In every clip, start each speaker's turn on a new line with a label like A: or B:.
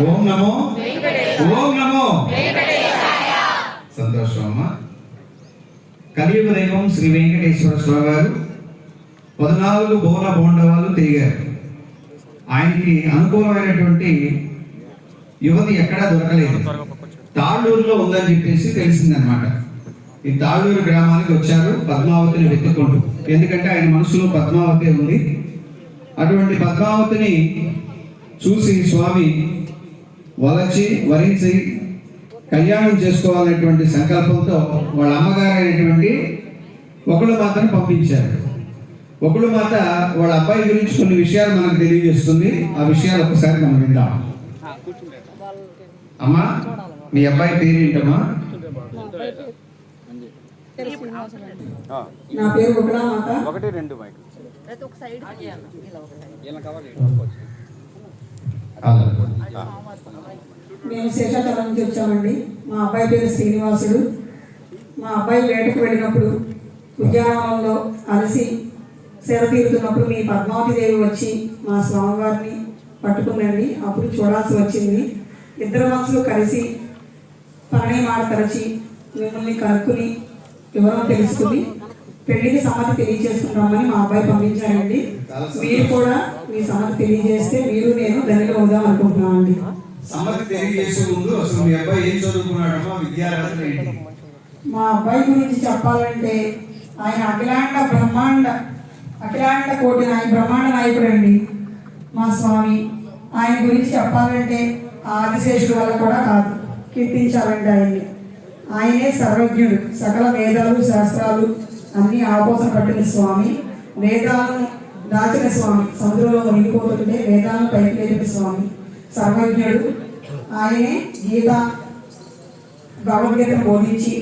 A: ఓం నమో. ఓం నమో. సంతోషం అమ్మా. కలియుగ దైవం శ్రీ వెంకటేశ్వర స్వామి వారు పద్నాలుగు బోల బోండవాలు తిరిగారు. ఆయనకి అనుకూలమైనటువంటి యువతి ఎక్కడా దొరకలేదు. తాళ్ళూరులో ఉందని చెప్పేసి తెలిసిందనమాట ఈ తాళ్ళూరు గ్రామానికి వచ్చారు పద్మావతిని వెతుక్కుంటూ. ఎందుకంటే ఆయన మనసులో పద్మావతి ఉంది. అటువంటి పద్మావతిని చూసి స్వామి వలచి వరించి కళ్యాణం చేసుకోవాలనేటువంటి సంకల్పంతో వాళ్ళ అమ్మగారు అయినటువంటి ఒకళ్ళు మాతను పంపించారు. ఒకళ్ళు మాత వాళ్ళ అబ్బాయి గురించి కొన్ని విషయాలు మనకు తెలియజేస్తుంది. ఆ విషయాలు ఒకసారి మనం విందాం. అమ్మా మీ అబ్బాయి పేరు ఏంటమ్మా?
B: నా పేరు
C: ఒకటి రెండు మైక్
B: మేము శేషాచలం నుంచి వచ్చామండి. మా అబ్బాయి పేరు శ్రీనివాసుడు. మా అబ్బాయి వేటకు వెళ్ళినప్పుడు ఉద్యానవనంలో అలసి సేద తీరుతున్నప్పుడు మీ పద్మావతిదేవి వచ్చి మా స్వామివారిని పట్టుకుందండి. అప్పుడు చూడాల్సి వచ్చింది. ఇద్దరు మనసులు కలిసి పని మాట తరచి మిమ్మల్ని కనుక్కుని వివరం తెలుసుకుని పెళ్ళికి సమ్మతి తెలియజేసుకుంటామని మా అబ్బాయి పంపించారండి మీరు కూడా మీ సమ్మతి తెలియజేస్తే మీరు నేను ధనిలో అవుదాం అనుకుంటున్నామండి.
A: సమ్మతి తెలియజేసే ముందు అసలు మీ అబ్బాయి ఏం చదువుకున్నాడమ్మా? విద్యార్హత ఏంటి?
B: మా అబ్బాయి గురించి చెప్పాలంటే ఆయన అఖిలాండ బ్రహ్మాండ అఖిలాండ కోటి నాయ బ్రహ్మాండ నాయకుడు అండి మా స్వామి. ఆయన గురించి చెప్పాలంటే ఆదిశేషుడు వల్ల కూడా కాదు కీర్తించాలంటే ఆయన్ని. ఆయనే సర్వజ్ఞుడు సకల వేదాలు శాస్త్రాలు అన్ని ఆపోసన పట్టిన స్వామి వేదాలను దాచిన స్వామి సముద్రంలో మునిగిపోతుంటే వేదాలను పైకి లేపిన స్వామి సర్వజ్ఞుడు. ఆయనే గీత భగవద్గీతను బోధించి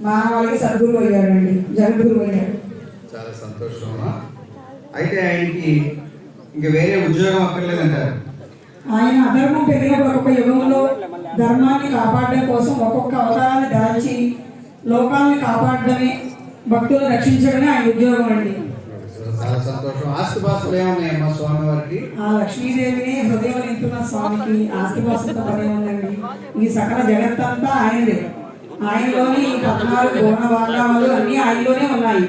B: మానవాళికి సద్గురు అయ్యాడండి జగద్గురు అయ్యాడు.
A: చాలా సంతోషం అయితే ఆయనకి ఇంక వేరే ఉద్యోగం అక్కర్లేదంటారు?
B: ఆయన అధర్మం పెరిగినప్పుడు ఒక్కొక్క యుగంలో ధర్మాన్ని కాపాడడం కోసం ఒక్కొక్క అవతారాన్ని దాల్చి లోకాన్ని కాపాడడమే భక్తులను రక్షించడమే ఆయన ఉద్యోగం అండి.
A: చాలా సంతోషం. ఆస్తిపాస్తులు ఏమున్నాయమ్మా స్వామి వారికి
B: ఆ లక్ష్మీదేవిని హృదయం నింపున్న స్వామికి ఆస్తిపాస్తులతో పని ఉందండి ఈ సకల జగత్తంతా ఆయనదే. ఆయనలోని ఈ పద్నాలుగు పూర్ణ భాగాలు అన్నీ ఆయనలోనే ఉన్నాయి.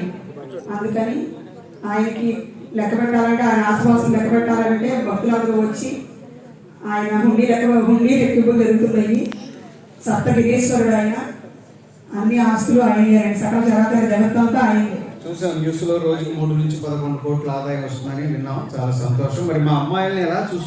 B: అందుకని ఆయనకి లెక్క పెట్టాలంటే ఆయన ఆస్తిపాస్తులు లెక్క పెట్టాలంటే భక్తులందరూ వచ్చి ఆయన హుండీ లెక్క హుండీ లెక్కింపులు జరుగుతున్నాయి. సప్తగిరీశ్వరుడు ఆయన అన్ని ఆస్తులు ఆయనే సకల జగత్తు జగత్తంతా ఆయనే.
A: చూసాం న్యూస్లో రోజుకి మూడు నుంచి పదకొండు కోట్ల ఆదాయం వస్తుందని విన్నాం. చాలా సంతోషం. మరి మా అమ్మాయిల్ని ఎలా చూసు